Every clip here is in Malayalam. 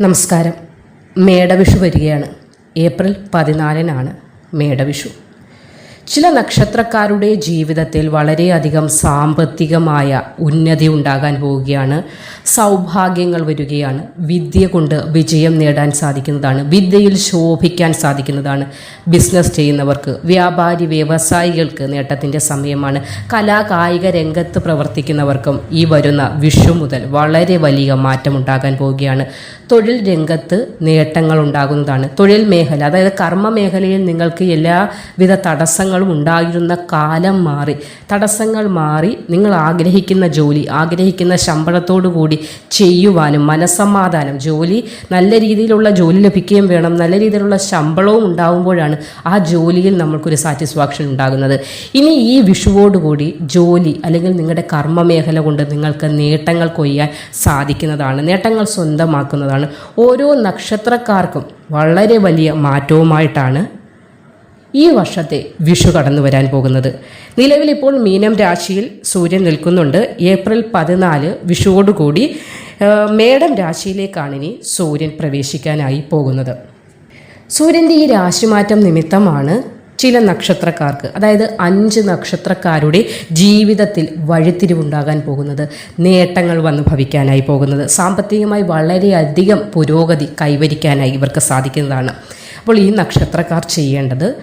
നമസ്കാരം. മേടവിഷു വരികയാണ്. ഏപ്രിൽ പതിനാലിനാണ് മേടവിഷു. ചില നക്ഷത്രക്കാരുടെ ജീവിതത്തിൽ വളരെയധികം സാമ്പത്തികമായ ഉന്നതി ഉണ്ടാകാൻ പോവുകയാണ്. സൗഭാഗ്യങ്ങൾ വരികയാണ്. വിദ്യ കൊണ്ട് വിജയം നേടാൻ സാധിക്കുന്നതാണ്. വിദ്യയിൽ ശോഭിക്കാൻ സാധിക്കുന്നതാണ്. ബിസിനസ് ചെയ്യുന്നവർക്ക് വ്യാപാരി വ്യവസായികൾക്ക് നേട്ടത്തിന്റെ സമയമാണ്. കലാകായിക രംഗത്ത് പ്രവർത്തിക്കുന്നവർക്കും ഈ വരുന്ന വിഷു മുതൽ വളരെ വലിയ മാറ്റമുണ്ടാകാൻ പോവുകയാണ്. തൊഴിൽ രംഗത്ത് നേട്ടങ്ങൾ ഉണ്ടാകുന്നതാണ്. തൊഴിൽ മേഖല അതായത് കർമ്മ മേഖലയിൽ നിങ്ങൾക്ക് എല്ലാവിധ തടസ്സങ്ങളും ഉണ്ടായിരുന്ന കാലം മാറി തടസ്സങ്ങൾ മാറി നിങ്ങൾ ആഗ്രഹിക്കുന്ന ജോലി ആഗ്രഹിക്കുന്ന ശമ്പളത്തോടു കൂടി ചെയ്യുവാനും മനസ്സമാധാനം ജോലി നല്ല രീതിയിലുള്ള ജോലി ലഭിക്കുകയും വേണം നല്ല രീതിയിലുള്ള ശമ്പളവും ഉണ്ടാകുമ്പോഴാണ് ആ ജോലിയിൽ നമ്മൾക്കൊരു സാറ്റിസ്ഫാക്ഷൻ ഉണ്ടാകുന്നത്. ഇനി ഈ വിഷുവോടുകൂടി ജോലി അല്ലെങ്കിൽ നിങ്ങളുടെ കർമ്മ മേഖല കൊണ്ട് നിങ്ങൾക്ക് നേട്ടങ്ങൾ കൊയ്യാൻ സാധിക്കുന്നതാണ് നേട്ടങ്ങൾ സ്വന്തമാക്കുന്നതാണ്. ഓരോ നക്ഷത്രക്കാർക്കും വളരെ വലിയ മാറ്റവുമായിട്ടാണ് ഈ വർഷത്തെ വിഷു കടന്നു വരാൻ പോകുന്നത്. നിലവിൽ ഇപ്പോൾ മീനം രാശിയിൽ സൂര്യൻ നിൽക്കുന്നുണ്ട്. ഏപ്രിൽ പതിനാല് വിഷുവോടുകൂടി മേടം രാശിയിലേക്കാണ് ഇനി സൂര്യൻ പ്രവേശിക്കാനായി പോകുന്നത്. സൂര്യന്റെ ഈ രാശിമാറ്റം നിമിത്തമാണ് ചില നക്ഷത്രക്കാർക്ക് അതായത് അഞ്ച് നക്ഷത്രക്കാരുടെ ജീവിതത്തിൽ വഴിത്തിരിവുണ്ടാകാൻ പോകുന്നത് നേട്ടങ്ങൾ വന്ന് ഭവിക്കാനായി പോകുന്നത്. സാമ്പത്തികമായി വളരെയധികം പുരോഗതി കൈവരിക്കാനായി ഇവർക്ക് സാധിക്കുന്നതാണ്. അപ്പോൾ ഈ നക്ഷത്രക്കാർ ചെയ്യേണ്ടത്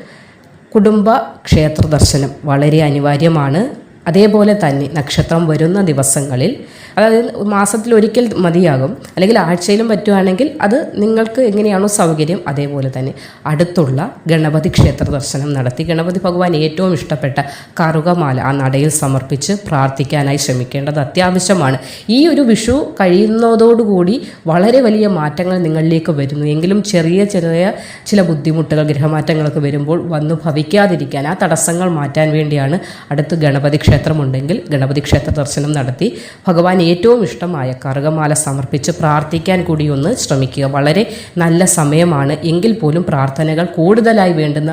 കുടുംബ ക്ഷേത്ര ദർശനം വളരെ അനിവാര്യമാണ്. അതേപോലെ തന്നെ നക്ഷത്രം വരുന്ന ദിവസങ്ങളിൽ അതായത് മാസത്തിൽ ഒരിക്കൽ മതിയാകും. അല്ലെങ്കിൽ ആഴ്ചയിലും പറ്റുവാണെങ്കിൽ അത് നിങ്ങൾക്ക് എങ്ങനെയാണോ സൗകര്യം അതേപോലെ തന്നെ. അടുത്തുള്ള ഗണപതി ക്ഷേത്ര ദർശനം നടത്തി. ഗണപതി ഭഗവാൻ ഏറ്റവും ഇഷ്ടപ്പെട്ട കറുകമാല ആ നടയിൽ സമർപ്പിച്ച് പ്രാർത്ഥിക്കാനായി ശ്രമിക്കേണ്ടത് അത്യാവശ്യമാണ്. ഈ ഒരു വിഷു കഴിയുന്നതോടുകൂടി വളരെ വലിയ മാറ്റങ്ങൾ നിങ്ങളിലേക്ക് വരുന്നു. എങ്കിലും ചെറിയ ചെറിയ ചില ബുദ്ധിമുട്ടുകൾ ഗ്രഹമാറ്റങ്ങളൊക്കെ വരുമ്പോൾ വന്നു ഭവിക്കാതിരിക്കാൻ ആ തടസ്സങ്ങൾ മാറ്റാൻ വേണ്ടിയാണ് അടുത്ത് ഗണപതി ക്ഷേത്രമുണ്ടെങ്കിൽ ഗണപതി ക്ഷേത്ര ദർശനം നടത്തി. ഭഗവാൻ ഏറ്റവും ഇഷ്ടമായ കറുകമാല സമർപ്പിച്ച് പ്രാർത്ഥിക്കാൻ കൂടി ഒന്ന് ശ്രമിക്കുക. വളരെ നല്ല സമയമാണ്. എങ്കിൽ പോലും പ്രാർത്ഥനകൾ കൂടുതലായി വേണ്ടുന്ന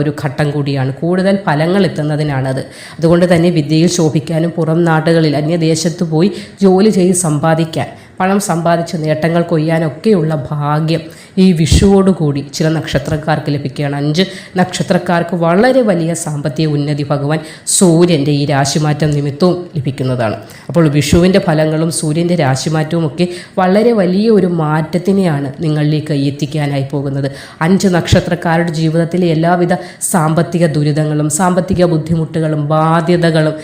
ഒരു ഘട്ടം കൂടിയാണ്. കൂടുതൽ ഫലങ്ങൾ എത്തുന്നതിനാണത്. അതുകൊണ്ട് തന്നെ വിദ്യയിൽ ശോഭിക്കാനും പുറം നാടുകളിൽ അന്യദേശത്ത് പോയി ജോലി ചെയ്ത് സമ്പാദിക്കാൻ പണം സമ്പാദിച്ച് നേട്ടങ്ങൾ കൊയ്യാനൊക്കെയുള്ള ഭാഗ്യം ഈ വിഷുവോടുകൂടി ചില നക്ഷത്രക്കാർക്ക് ലഭിക്കുകയാണ്. അഞ്ച് നക്ഷത്രക്കാർക്ക് വളരെ വലിയ സാമ്പത്തിക ഉന്നതി ഭഗവാൻ സൂര്യന്റെ ഈ രാശിമാറ്റം നിമിത്തവും ലഭിക്കുന്നതാണ്. അപ്പോൾ വിഷുവിന്റെ ഫലങ്ങളും സൂര്യന്റെ രാശിമാറ്റവും ഒക്കെ വളരെ വലിയ ഒരു മാറ്റത്തിനെയാണ് നിങ്ങളിലേക്ക് എത്തിക്കാനായി പോകുന്നത്. അഞ്ച് നക്ഷത്രക്കാരുടെ ജീവിതത്തിലെ എല്ലാവിധ സാമ്പത്തിക ദുരിതങ്ങളും സാമ്പത്തിക ബുദ്ധിമുട്ടുകളും ബാധ്യതകളും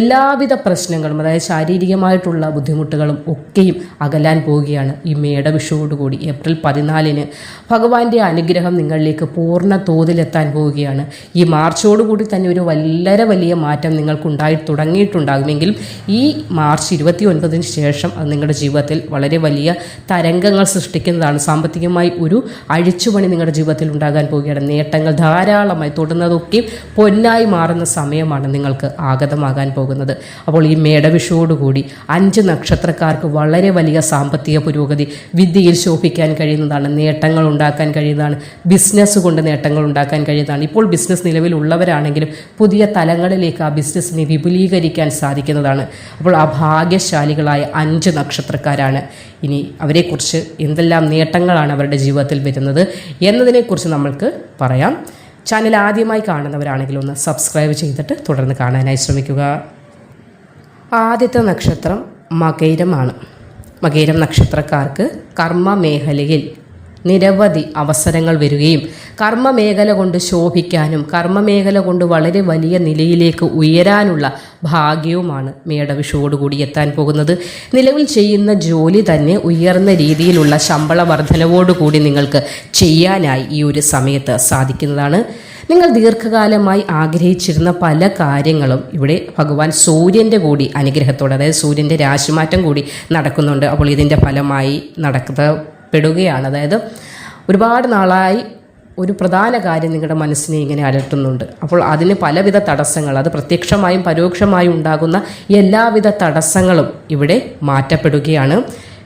എല്ലാവിധ പ്രശ്നങ്ങളും അതായത് ശാരീരികമായിട്ടുള്ള ബുദ്ധിമുട്ടുകളും ഒക്കെയും അകലാൻ പോവുകയാണ്. ഈ മേടവിഷുവോടുകൂടി ഏപ്രിൽ പതിനാലിന് ഭഗവാന്റെ അനുഗ്രഹം നിങ്ങളിലേക്ക് പൂർണ തോതിലെത്താൻ പോവുകയാണ്. ഈ മാർച്ചോടുകൂടി തന്നെ ഒരു വളരെ വലിയ മാറ്റം നിങ്ങൾക്കുണ്ടായി തുടങ്ങിയിട്ടുണ്ടാകുമെങ്കിലും ഈ മാർച്ച് ഇരുപത്തി ഒൻപതിന് ശേഷം അത് നിങ്ങളുടെ ജീവിതത്തിൽ വളരെ വലിയ തരംഗങ്ങൾ സൃഷ്ടിക്കുന്നതാണ്. സാമ്പത്തികമായി ഒരു അഴിച്ചുപണി നിങ്ങളുടെ ജീവിതത്തിൽ ഉണ്ടാകാൻ പോവുകയാണ്. നേട്ടങ്ങൾ ധാരാളമായി തൊടുന്നതൊക്കെ പൊന്നായി മാറുന്ന സമയമാണ് നിങ്ങൾക്ക് ആഗതമാകാൻ പോകുന്നത്. അപ്പോൾ ഈ മേടവിഷുവോടുകൂടി അഞ്ച് നക്ഷത്രക്കാർക്ക് വളരെ വലിയ സാമ്പത്തിക പുരോഗതി. വിദ്യയിൽ ശോഭിക്കാൻ കഴിയുന്നതാണ് നേട്ടങ്ങൾ ഉണ്ടാക്കാൻ കഴിയുന്നതാണ് ബിസിനസ് കൊണ്ട് നേട്ടങ്ങൾ ഉണ്ടാക്കാൻ കഴിയുന്നതാണ്. ഇപ്പോൾ ബിസിനസ് നിലവിലുള്ളവരാണെങ്കിലും പുതിയ തലങ്ങളിലേക്ക് ആ ബിസിനസ്സിനെ വിപുലീകരിക്കാൻ സാധിക്കുന്നതാണ്. അപ്പോൾ ആ ഭാഗ്യശാലികളായ അഞ്ച് നക്ഷത്രക്കാരാണ്. ഇനി അവരെക്കുറിച്ച് എന്തെല്ലാം നേട്ടങ്ങളാണ് അവരുടെ ജീവിതത്തിൽ വരുന്നത് എന്നതിനെക്കുറിച്ച് നമ്മൾക്ക് പറയാം. ചാനൽ ആദ്യമായി കാണുന്നവരാണെങ്കിൽ ഒന്ന് സബ്സ്ക്രൈബ് ചെയ്തിട്ട് തുടർന്ന് കാണാനായി ശ്രമിക്കുക. ആദ്യത്തെ നക്ഷത്രം മകൈരമാണ്. മകൈരം നക്ഷത്രക്കാർക്ക് കർമ്മ മേഖലയിൽ നിരവധി അവസരങ്ങൾ വരികയും കർമ്മ മേഖല കൊണ്ട് ശോഭിക്കാനും കർമ്മ മേഖല കൊണ്ട് വളരെ വലിയ നിലയിലേക്ക് ഉയരാനുള്ള ഭാഗ്യവുമാണ് മേടവിഷുവോടുകൂടി എത്താൻ പോകുന്നത്. നിലവിൽ ചെയ്യുന്ന ജോലി തന്നെ ഉയർന്ന രീതിയിലുള്ള ശമ്പള വർധനവോടുകൂടി നിങ്ങൾക്ക് ചെയ്യാനായി ഈ ഒരു സമയത്ത് സാധിക്കുന്നതാണ്. നിങ്ങൾ ദീർഘകാലമായി ആഗ്രഹിച്ചിരുന്ന പല കാര്യങ്ങളും ഇവിടെ ഭഗവാൻ സൂര്യന്റെ കൂടി അനുഗ്രഹത്തോടെ അതായത് സൂര്യന്റെ രാശിമാറ്റം കൂടി നടക്കുന്നുണ്ട്. അപ്പോൾ ഇതിന്റെ ഫലമായി നടക്കപ്പെടുകയാണ്. അതായത് ഒരുപാട് നാളായി ഒരു പ്രധാന കാര്യം നിങ്ങളുടെ മനസ്സിനെ ഇങ്ങനെ അലട്ടുന്നുണ്ട്. അപ്പോൾ അതിന് പലവിധ തടസ്സങ്ങൾ അത് പ്രത്യക്ഷമായും പരോക്ഷമായും ഉണ്ടാകുന്ന എല്ലാവിധ തടസ്സങ്ങളും ഇവിടെ മാറ്റപ്പെടുകയാണ്.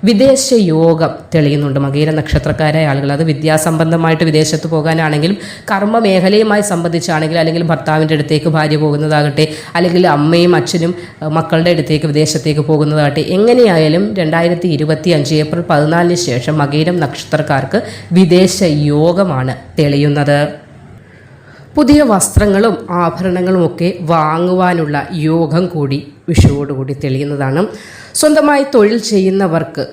വിദേശ യോഗം തെളിയുന്നുണ്ട്. മകീര നക്ഷത്രക്കാരായ ആളുകൾ. അത് വിദ്യാസംബന്ധമായിട്ട് വിദേശത്ത് പോകാനാണെങ്കിലും കർമ്മ മേഖലയുമായി സംബന്ധിച്ചാണെങ്കിലും അല്ലെങ്കിൽ ഭർത്താവിന്റെ അടുത്തേക്ക് ഭാര്യ പോകുന്നതാകട്ടെ അല്ലെങ്കിൽ അമ്മയും അച്ഛനും മക്കളുടെ അടുത്തേക്ക് വിദേശത്തേക്ക് പോകുന്നതാകട്ടെ എങ്ങനെയായാലും രണ്ടായിരത്തി ഇരുപത്തി അഞ്ച് ഏപ്രിൽ പതിനാലിന് ശേഷം മകീരം നക്ഷത്രക്കാർക്ക് വിദേശ യോഗമാണ് തെളിയുന്നത്. പുതിയ വസ്ത്രങ്ങളും ആഭരണങ്ങളും ഒക്കെ വാങ്ങുവാനുള്ള യോഗം കൂടി വിഷുവോടുകൂടി തെളിയുന്നതാണ്. സ്വന്തമായി തൊഴിൽ ചെയ്യുന്നവർക്ക്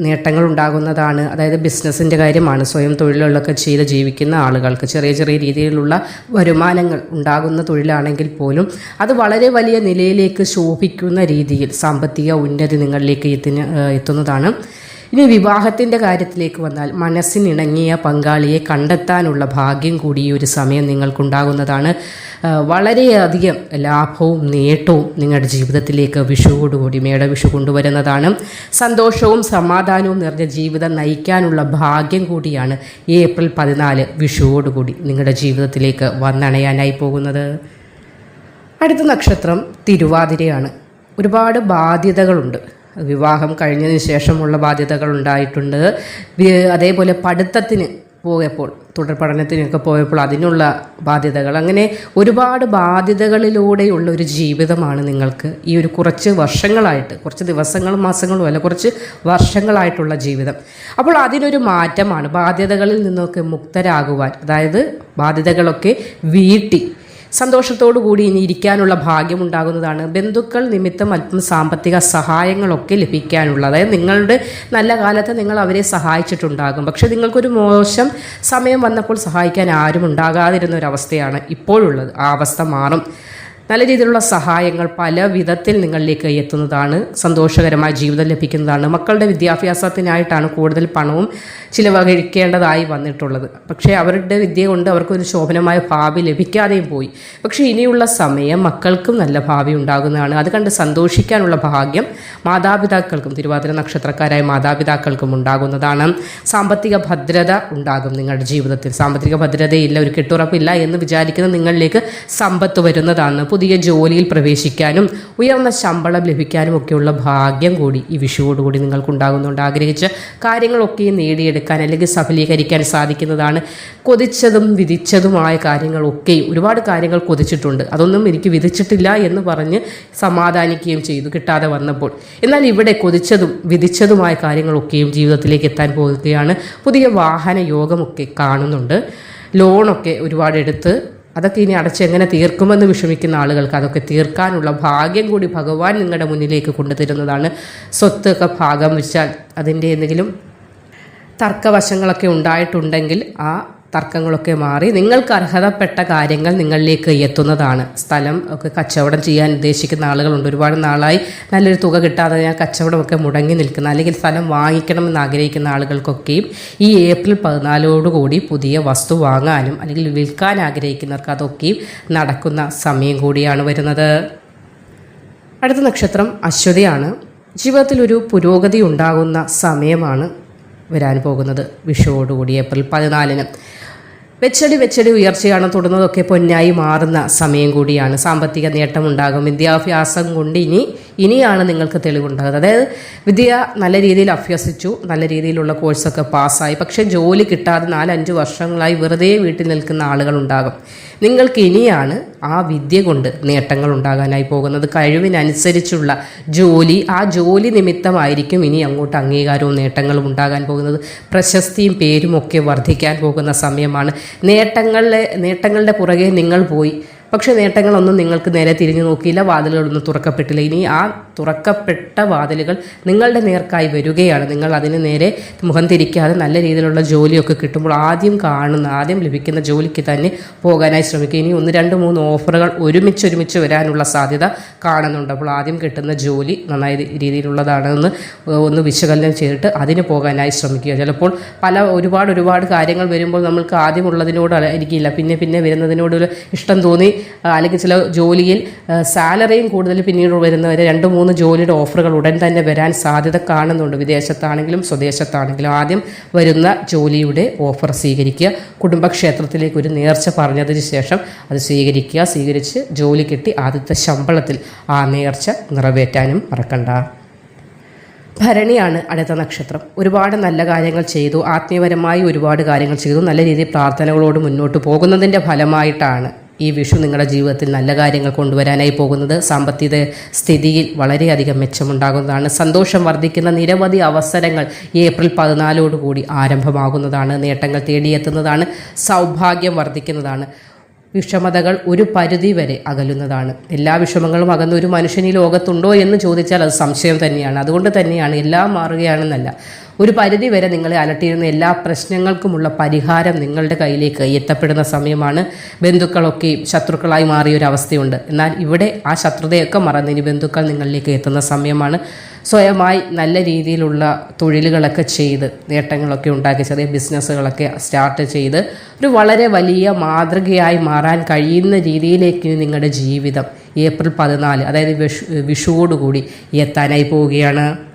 നേട്ടങ്ങൾ ഉണ്ടാകുന്നതാണ്. അതായത് ബിസിനസ്സിന്റെ കാര്യമാണ്. സ്വയം തൊഴിലുകളൊക്കെ ചെയ്ത് ജീവിക്കുന്ന ആളുകൾക്ക് ചെറിയ ചെറിയ രീതിയിലുള്ള വരുമാനങ്ങൾ ഉണ്ടാകുന്ന തൊഴിലാണെങ്കിൽ പോലും അത് വളരെ വലിയ നിലയിലേക്ക് ശോഭിക്കുന്ന രീതിയിൽ സാമ്പത്തിക ഉന്നതി നിങ്ങളിലേക്ക് എത്തിന് എത്തുന്നതാണ്. ഇനി വിവാഹത്തിന്റെ കാര്യത്തിലേക്ക് വന്നാൽ മനസ്സിനിണങ്ങിയ പങ്കാളിയെ കണ്ടെത്താനുള്ള ഭാഗ്യം കൂടി ഈ ഒരു സമയം നിങ്ങൾക്കുണ്ടാകുന്നതാണ്. വളരെയധികം ലാഭവും നേട്ടവും നിങ്ങളുടെ ജീവിതത്തിലേക്ക് വിഷുവോടുകൂടി മേടവിഷു കൊണ്ടുവരുന്നതാണ്. സന്തോഷവും സമാധാനവും നിറഞ്ഞ ജീവിതം നയിക്കാനുള്ള ഭാഗ്യം കൂടിയാണ് ഏപ്രിൽ പതിനാല് വിഷുവോടുകൂടി നിങ്ങളുടെ ജീവിതത്തിലേക്ക് വന്നണയാനായി പോകുന്നത്. അടുത്ത നക്ഷത്രം തിരുവാതിരയാണ്. ഒരുപാട് ബാധ്യതകളുണ്ട്. വിവാഹം കഴിഞ്ഞതിന് ശേഷമുള്ള ബാധ്യതകൾ ഉണ്ടായിട്ടുണ്ട്. അതേപോലെ പഠിത്തത്തിന് പോയപ്പോൾ തുടർ പഠനത്തിനൊക്കെ പോയപ്പോൾ അതിനുള്ള ബാധ്യതകൾ. അങ്ങനെ ഒരുപാട് ബാധ്യതകളിലൂടെയുള്ള ഒരു ജീവിതമാണ് നിങ്ങൾക്ക് ഈ ഒരു കുറച്ച് വർഷങ്ങളായിട്ട് കുറച്ച് ദിവസങ്ങളും മാസങ്ങളും അല്ല കുറച്ച് വർഷങ്ങളായിട്ടുള്ള ജീവിതം. അപ്പോൾ അതിനൊരു മാറ്റമാണ് ബാധ്യതകളിൽ നിന്നൊക്കെ മുക്തരാകുവാൻ. അതായത് ബാധ്യതകളൊക്കെ വീട്ടി സന്തോഷത്തോടു കൂടി ഇനി ഇരിക്കാനുള്ള ഭാഗ്യമുണ്ടാകുന്നതാണ് ബന്ധുക്കൾ നിമിത്തം അല്പം സാമ്പത്തിക സഹായങ്ങളൊക്കെ ലഭിക്കാനുള്ള അതായത് നിങ്ങളുടെ നല്ല കാലത്ത് നിങ്ങൾ അവരെ സഹായിച്ചിട്ടുണ്ടാകും. പക്ഷെ നിങ്ങൾക്കൊരു മോശം സമയം വന്നപ്പോൾ സഹായിക്കാൻ ആരും ഉണ്ടാകാതിരുന്ന ഒരവസ്ഥയാണ് ഇപ്പോഴുള്ളത്. ആ അവസ്ഥ മാറും. നല്ല രീതിയിലുള്ള സഹായങ്ങൾ പല വിധത്തിൽ നിങ്ങളിലേക്ക് എത്തുന്നതാണ് സന്തോഷകരമായ ജീവിതം ലഭിക്കുന്നതാണ്. മക്കളുടെ വിദ്യാഭ്യാസത്തിനായിട്ടാണ് കൂടുതൽ പണവും ചിലവഴിക്കേണ്ടതായി വന്നിട്ടുള്ളത്. പക്ഷേ അവരുടെ വിദ്യ കൊണ്ട് അവർക്കൊരു ശോഭനമായ ഭാവി ലഭിക്കാതെയും പോയി. പക്ഷേ ഇനിയുള്ള സമയം മക്കൾക്കും നല്ല ഭാവി ഉണ്ടാകുന്നതാണ്. അത് കണ്ട് സന്തോഷിക്കാനുള്ള ഭാഗ്യം മാതാപിതാക്കൾക്കും തിരുവാതിര നക്ഷത്രക്കാരായ മാതാപിതാക്കൾക്കും ഉണ്ടാകുന്നതാണ്. സാമ്പത്തിക ഭദ്രത ഉണ്ടാകും നിങ്ങളുടെ ജീവിതത്തിൽ. സാമ്പത്തിക ഭദ്രതയില്ല ഒരു കെട്ടുറപ്പില്ല എന്ന് വിചാരിക്കുന്ന നിങ്ങളിലേക്ക് സമ്പത്ത് വരുന്നതാണ്. പുതിയ ജോലിയിൽ പ്രവേശിക്കാനും ഉയർന്ന ശമ്പളം ലഭിക്കാനും ഒക്കെയുള്ള ഭാഗ്യം കൂടി ഈ വിഷുവോടുകൂടി നിങ്ങൾക്കുണ്ടാകുന്നുണ്ട്. ആഗ്രഹിച്ച് കാര്യങ്ങളൊക്കെ നേടിയെടുക്കാൻ അല്ലെങ്കിൽ സഫലീകരിക്കാൻ സാധിക്കുന്നതാണ്. കൊതിച്ചതും വിധിച്ചതുമായ കാര്യങ്ങളൊക്കെ ഒരുപാട് കാര്യങ്ങൾ കൊതിച്ചിട്ടുണ്ട്. അതൊന്നും എനിക്ക് വിധിച്ചിട്ടില്ല എന്ന് പറഞ്ഞ് സമാധാനിക്കുകയും ചെയ്തു കിട്ടാതെ വന്നപ്പോൾ. എന്നാൽ ഇവിടെ കൊതിച്ചതും വിധിച്ചതുമായ കാര്യങ്ങളൊക്കെയും ജീവിതത്തിലേക്ക് എത്താൻ പോകുകയാണ് പുതിയ വാഹന യോഗമൊക്കെ കാണുന്നുണ്ട്. ലോണൊക്കെ ഒരുപാട് എടുത്ത് അതൊക്കെ ഇനി അടച്ച് എങ്ങനെ തീർക്കുമെന്ന് വിഷമിക്കുന്ന ആളുകൾക്ക് അതൊക്കെ തീർക്കാനുള്ള ഭാഗ്യം കൂടി ഭഗവാൻ നിങ്ങളുടെ മുന്നിലേക്ക് കൊണ്ടുതരുന്നതാണ്. സ്വത്തൊക്കെ ഭാഗം വെച്ചാൽ അതിന്റെ എന്തെങ്കിലും തർക്കവശങ്ങളൊക്കെ ഉണ്ടായിട്ടുണ്ടെങ്കിൽ ആ തർക്കങ്ങളൊക്കെ മാറി നിങ്ങൾക്ക് അർഹതപ്പെട്ട കാര്യങ്ങൾ നിങ്ങളിലേക്ക് എത്തുന്നതാണ്. സ്ഥലം ഒക്കെ കച്ചവടം ചെയ്യാൻ ഉദ്ദേശിക്കുന്ന ആളുകളുണ്ട്. ഒരുപാട് നാളായി നല്ലൊരു തുക കിട്ടാതെ ഞാൻ കച്ചവടമൊക്കെ മുടങ്ങി നിൽക്കുന്ന. അല്ലെങ്കിൽ സ്ഥലം വാങ്ങിക്കണമെന്ന് ആഗ്രഹിക്കുന്ന ആളുകൾക്കൊക്കെയും ഈ ഏപ്രിൽ പതിനാലോടുകൂടി പുതിയ വസ്തു വാങ്ങാനും അല്ലെങ്കിൽ വിൽക്കാൻ ആഗ്രഹിക്കുന്നവർക്ക് അതൊക്കെയും നടക്കുന്ന സമയം കൂടിയാണ് വരുന്നത്. അടുത്ത നക്ഷത്രം അശ്വതിയാണ്. ജീവിതത്തിൽ ഒരു പുരോഗതി ഉണ്ടാകുന്ന സമയമാണ് വരാൻ പോകുന്നത്. വിഷുവോടുകൂടി ഏപ്രിൽ പതിനാലിന്. വെച്ചടി വെച്ചടി ഉയർച്ചയാണ് തുടർന്നതൊക്കെ പൊന്നായി മാറുന്ന സമയം കൂടിയാണ്. സാമ്പത്തിക നേട്ടമുണ്ടാകും. വിദ്യാഭ്യാസം കൊണ്ട് ഇനി ഇനിയാണ് നിങ്ങൾക്ക് തെളിവുണ്ടാകുന്നത്. അതായത് വിദ്യ നല്ല രീതിയിൽ അഭ്യസിച്ചു നല്ല രീതിയിലുള്ള കോഴ്സൊക്കെ പാസ്സായി. പക്ഷേ ജോലി കിട്ടാതെ നാലഞ്ച് വർഷങ്ങളായി വെറുതെ വീട്ടിൽ നിൽക്കുന്ന ആളുകളുണ്ടാകും. നിങ്ങൾക്ക് ഇനിയാണ് ആ വിദ്യ കൊണ്ട് നേട്ടങ്ങൾ ഉണ്ടാകാനായി പോകുന്നത്. കഴിവിനനുസരിച്ചുള്ള ജോലി ആ ജോലി നിമിത്തമായിരിക്കും ഇനി അങ്ങോട്ട് അംഗീകാരവും നേട്ടങ്ങളും ഉണ്ടാകാൻ പോകുന്നത്. പ്രശസ്തിയും പേരും ഒക്കെ വർദ്ധിക്കാൻ പോകുന്ന സമയമാണ്. നേട്ടങ്ങളിലെ നേട്ടങ്ങളുടെ പുറകെ നിങ്ങൾ പോയി പക്ഷേ നേട്ടങ്ങളൊന്നും നിങ്ങൾക്ക് നേരെ തിരിഞ്ഞു നോക്കിയില്ല വാതിലുകളൊന്നും തുറക്കപ്പെട്ടില്ല. ഇനി ആ തുറക്കപ്പെട്ട വാതിലുകൾ നിങ്ങളുടെ നേർക്കായി വരികയാണ്. നിങ്ങൾ അതിന് നേരെ മുഖം തിരിക്കാതെ നല്ല രീതിയിലുള്ള ജോലിയൊക്കെ കിട്ടുമ്പോൾ ആദ്യം കാണുന്ന ആദ്യം ലഭിക്കുന്ന ജോലിക്ക് തന്നെ പോകാനായി ശ്രമിക്കുക. ഇനി ഒന്ന് രണ്ട് മൂന്ന് ഓഫറുകൾ ഒരുമിച്ച് ഒരുമിച്ച് വരാനുള്ള സാധ്യത കാണുന്നുണ്ട്. അപ്പോൾ ആദ്യം കിട്ടുന്ന ജോലി നന്നായി രീതിയിലുള്ളതാണെന്ന് ഒന്ന് വിശകലനം ചെയ്തിട്ട് അതിന് പോകാനായി ശ്രമിക്കുക. ചിലപ്പോൾ പല ഒരുപാട് ഒരുപാട് കാര്യങ്ങൾ വരുമ്പോൾ നമ്മൾക്ക് ആദ്യമുള്ളതിനോട് ആയിരിക്കില്ല പിന്നെ പിന്നെ വരുന്നതിനോട് ഇഷ്ടം തോന്നി അല്ലെങ്കിൽ ചില ജോലിയിൽ സാലറിയും കൂടുതൽ പിന്നീട് വരുന്നവരെ രണ്ട് മൂന്ന് ജോലിയുടെ ഓഫറുകൾ ഉടൻ തന്നെ വരാൻ സാധ്യത കാണുന്നുണ്ട്. വിദേശത്താണെങ്കിലും സ്വദേശത്താണെങ്കിലും ആദ്യം വരുന്ന ജോലിയുടെ ഓഫർ സ്വീകരിക്കുക. കുടുംബക്ഷേത്രത്തിലേക്ക് ഒരു നേർച്ച പറഞ്ഞതിന് ശേഷം അത് സ്വീകരിക്കുക. സ്വീകരിച്ച് ജോലി കിട്ടി ആദ്യത്തെ ശമ്പളത്തിൽ ആ നേർച്ച നിറവേറ്റാനും മറക്കണ്ട. ഭരണിയാണ് അടുത്ത നക്ഷത്രം. ഒരുപാട് നല്ല കാര്യങ്ങൾ ചെയ്തു. ആത്മീയപരമായി ഒരുപാട് കാര്യങ്ങൾ ചെയ്തു. നല്ല രീതിയിൽ പ്രാർത്ഥനകളോട് മുന്നോട്ട് പോകുന്നതിന്റെ ഫലമായിട്ടാണ്. ഈ വിഷു നിങ്ങളുടെ ജീവിതത്തിൽ നല്ല കാര്യങ്ങൾ കൊണ്ടുവരാനായി പോകുന്നത്. സാമ്പത്തിക സ്ഥിതിയിൽ വളരെയധികം മെച്ചമുണ്ടാകുന്നതാണ്. സന്തോഷം വർദ്ധിക്കുന്ന നിരവധി അവസരങ്ങൾ ഏപ്രിൽ പതിനാലോടുകൂടി ആരംഭമാകുന്നതാണ്. നേട്ടങ്ങൾ തേടിയെത്തുന്നതാണ്. സൗഭാഗ്യം വർദ്ധിക്കുന്നതാണ്. വിഷമതകൾ ഒരു പരിധി വരെ അകലുന്നതാണ്. എല്ലാ വിഷമങ്ങളും അകന്ന ഒരു മനുഷ്യൻ ഈ ലോകത്തുണ്ടോ എന്ന് ചോദിച്ചാൽ അത് സംശയം തന്നെയാണ്. അതുകൊണ്ട് തന്നെയാണ്. എല്ലാം മാറുകയാണെന്നല്ല. ഒരു പരിധി വരെ നിങ്ങളെ അലട്ടിയിരുന്ന എല്ലാ പ്രശ്നങ്ങൾക്കുമുള്ള പരിഹാരം നിങ്ങളുടെ കയ്യിലേക്ക് എത്തപ്പെടുന്ന സമയമാണ്. ബന്ധുക്കളൊക്കെ ശത്രുക്കളായി മാറിയ ഒരു അവസ്ഥയുണ്ട്. എന്നാൽ ഇവിടെ ആ ശത്രുതയൊക്കെ മറന്ന് ഇനി ബന്ധുക്കൾ നിങ്ങളിലേക്ക് എത്തുന്ന സമയമാണ്. സ്വയമായി നല്ല രീതിയിലുള്ള തൊഴിലുകളൊക്കെ ചെയ്ത് നേട്ടങ്ങളൊക്കെ ഉണ്ടാക്കി ചെറിയ ബിസിനസ്സുകളൊക്കെ സ്റ്റാർട്ട് ചെയ്ത് ഒരു വളരെ വലിയ മാതൃകയായി മാറാൻ കഴിയുന്ന രീതിയിലേക്ക് നിങ്ങളുടെ ജീവിതം ഏപ്രിൽ പതിനാല് അതായത് വിഷു വിഷുവോടുകൂടി എത്താനായി പോവുകയാണ്.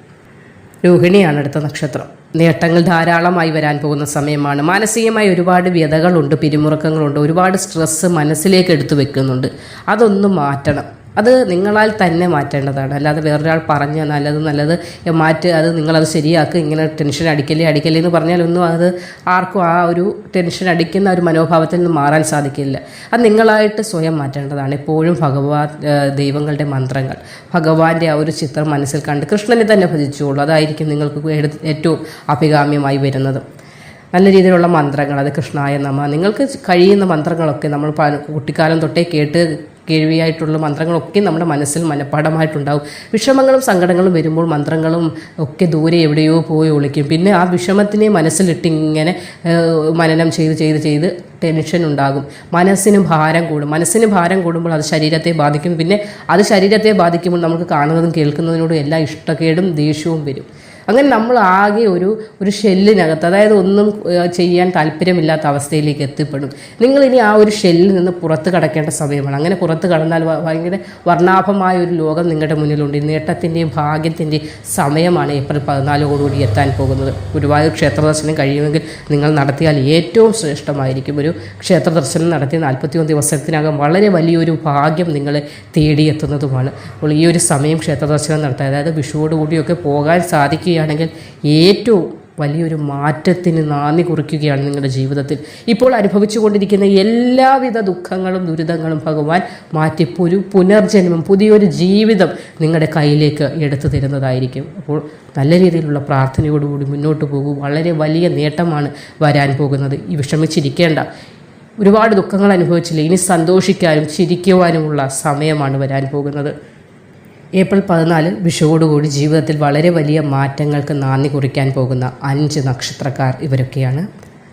രോഹിണിയാണ് അടുത്ത നക്ഷത്രം. നേട്ടങ്ങൾ ധാരാളമായി വരാൻ പോകുന്ന സമയമാണ്. മാനസികമായി ഒരുപാട് വ്യതകളുണ്ട് പിരിമുറുക്കങ്ങളുണ്ട് ഒരുപാട് സ്ട്രെസ്സ് മനസ്സിലേക്ക് എടുത്തു വെക്കുന്നുണ്ട്. അതൊന്ന് മാറ്റണം. അത് നിങ്ങളാൽ തന്നെ മാറ്റേണ്ടതാണ്. അല്ലാതെ വേറൊരാൾ പറഞ്ഞ് നല്ലത് നല്ലത് മാറ്റ് അത് നിങ്ങളത് ശരിയാക്കുക ഇങ്ങനെ ടെൻഷൻ അടിക്കല്ലേ അടിക്കല്ലേ എന്ന് പറഞ്ഞാൽ ഒന്നും അത് ആർക്കും ആ ഒരു ടെൻഷൻ അടിക്കുന്ന ഒരു മനോഭാവത്തിൽ നിന്ന് മാറാൻ സാധിക്കില്ല. അത് നിങ്ങളായിട്ട് സ്വയം മാറ്റേണ്ടതാണ്. എപ്പോഴും ഭഗവാൻ ദൈവങ്ങളുടെ മന്ത്രങ്ങൾ ഭഗവാന്റെ ആ ഒരു ചിത്രം മനസ്സിൽ കണ്ട് കൃഷ്ണനെ തന്നെ ഭജിച്ചുള്ളൂ അതായിരിക്കും നിങ്ങൾക്ക് ഏറ്റവും അഭികാമ്യമായി വരുന്നത്. നല്ല രീതിയിലുള്ള മന്ത്രങ്ങൾ അത് കൃഷ്ണായ നമ. നിങ്ങൾക്ക് കഴിയുന്ന മന്ത്രങ്ങളൊക്കെ നമ്മൾ കുട്ടിക്കാലം തൊട്ടേ കേട്ട് കേൾവിയായിട്ടുള്ള മന്ത്രങ്ങളൊക്കെ നമ്മുടെ മനസ്സിൽ മനഃപ്പാഠമായിട്ടുണ്ടാവും വിഷമങ്ങളും സങ്കടങ്ങളും വരുമ്പോൾ മന്ത്രങ്ങളും ഒക്കെ ദൂരെ എവിടെയോ പോയി ഒളിക്കും. പിന്നെ ആ വിഷമത്തിനെ മനസ്സിലിട്ട് ഇങ്ങനെ മനനം ചെയ്ത് ചെയ്ത് ചെയ്ത് ടെൻഷൻ ഉണ്ടാകും. മനസ്സിന് ഭാരം കൂടും. മനസ്സിന് ഭാരം കൂടുമ്പോൾ അത് ശരീരത്തെ ബാധിക്കും. പിന്നെ അത് ശരീരത്തെ ബാധിക്കുമ്പോൾ നമുക്ക് കാണുന്നതും കേൾക്കുന്നതിനോടും എല്ലാ ഇഷ്ടക്കേടും ദേഷ്യവും വരും. അങ്ങനെ നമ്മൾ ആകെ ഒരു ഒരു ഷെല്ലിനകത്ത് അതായത് ഒന്നും ചെയ്യാൻ താല്പര്യമില്ലാത്ത അവസ്ഥയിലേക്ക് എത്തിപ്പെടും. നിങ്ങൾ ഇനി ആ ഒരു ഷെല്ലിൽ നിന്ന് പുറത്ത് കടക്കേണ്ട സമയമാണ്. അങ്ങനെ പുറത്ത് കടന്നാൽ ഭയങ്കര വർണാഭമായ ഒരു ലോകം നിങ്ങളുടെ മുന്നിലുണ്ട്. നേട്ടത്തിന്റെയും ഭാഗ്യത്തിന്റെയും സമയമാണ് ഏപ്രിൽ പതിനാലോടുകൂടി എത്താൻ പോകുന്നത്. ഗുരുവായൂർ ക്ഷേത്ര ദർശനം കഴിയുമെങ്കിൽ നിങ്ങൾ നടത്തിയാൽ ഏറ്റവും ശ്രേഷ്ഠമായിരിക്കും. ഒരു ക്ഷേത്ര ദർശനം നടത്തി നാൽപ്പത്തിയൊന്ന് ദിവസത്തിനകം വളരെ വലിയൊരു ഭാഗ്യം നിങ്ങളെ തേടിയെത്തുന്നതുമാണ്. അപ്പോൾ ഈ ഒരു സമയം ക്ഷേത്ര ദർശനം നടത്താൻ അതായത് വിഷുവോടുകൂടിയൊക്കെ പോകാൻ സാധിക്കുക ചെയ്യുകയാണെങ്കിൽ ഏറ്റവും വലിയൊരു മാറ്റത്തിന് നാന്ദി കുറിക്കുകയാണ് നിങ്ങളുടെ ജീവിതത്തിൽ. ഇപ്പോൾ അനുഭവിച്ചുകൊണ്ടിരിക്കുന്ന എല്ലാവിധ ദുഃഖങ്ങളും ദുരിതങ്ങളും ഭഗവാൻ മാറ്റി ഒരു പുനർജന്മം പുതിയൊരു ജീവിതം നിങ്ങളുടെ കയ്യിലേക്ക് എടുത്തു തരുന്നതായിരിക്കും. അപ്പോൾ നല്ല രീതിയിലുള്ള പ്രാർത്ഥനയോടുകൂടി മുന്നോട്ട് പോകും. വളരെ വലിയ നേട്ടമാണ് വരാൻ പോകുന്നത്. ഈ വിഷമിച്ചിരിക്കേണ്ട. ഒരുപാട് ദുഃഖങ്ങൾ അനുഭവിച്ചില്ല? ഇനി സന്തോഷിക്കാനും ചിരിക്കുവാനുമുള്ള സമയമാണ് വരാൻ പോകുന്നത്. ഏപ്രിൽ പതിനാല് വിഷുവോടുകൂടി ജീവിതത്തിൽ വളരെ വലിയ മാറ്റങ്ങൾക്ക് നാന്ദി കുറിക്കാൻ പോകുന്ന അഞ്ച് നക്ഷത്രക്കാർ ഇവരൊക്കെയാണ്.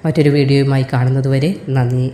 മറ്റൊരു വീഡിയോയുമായി കാണുന്നതുവരെ നന്ദി.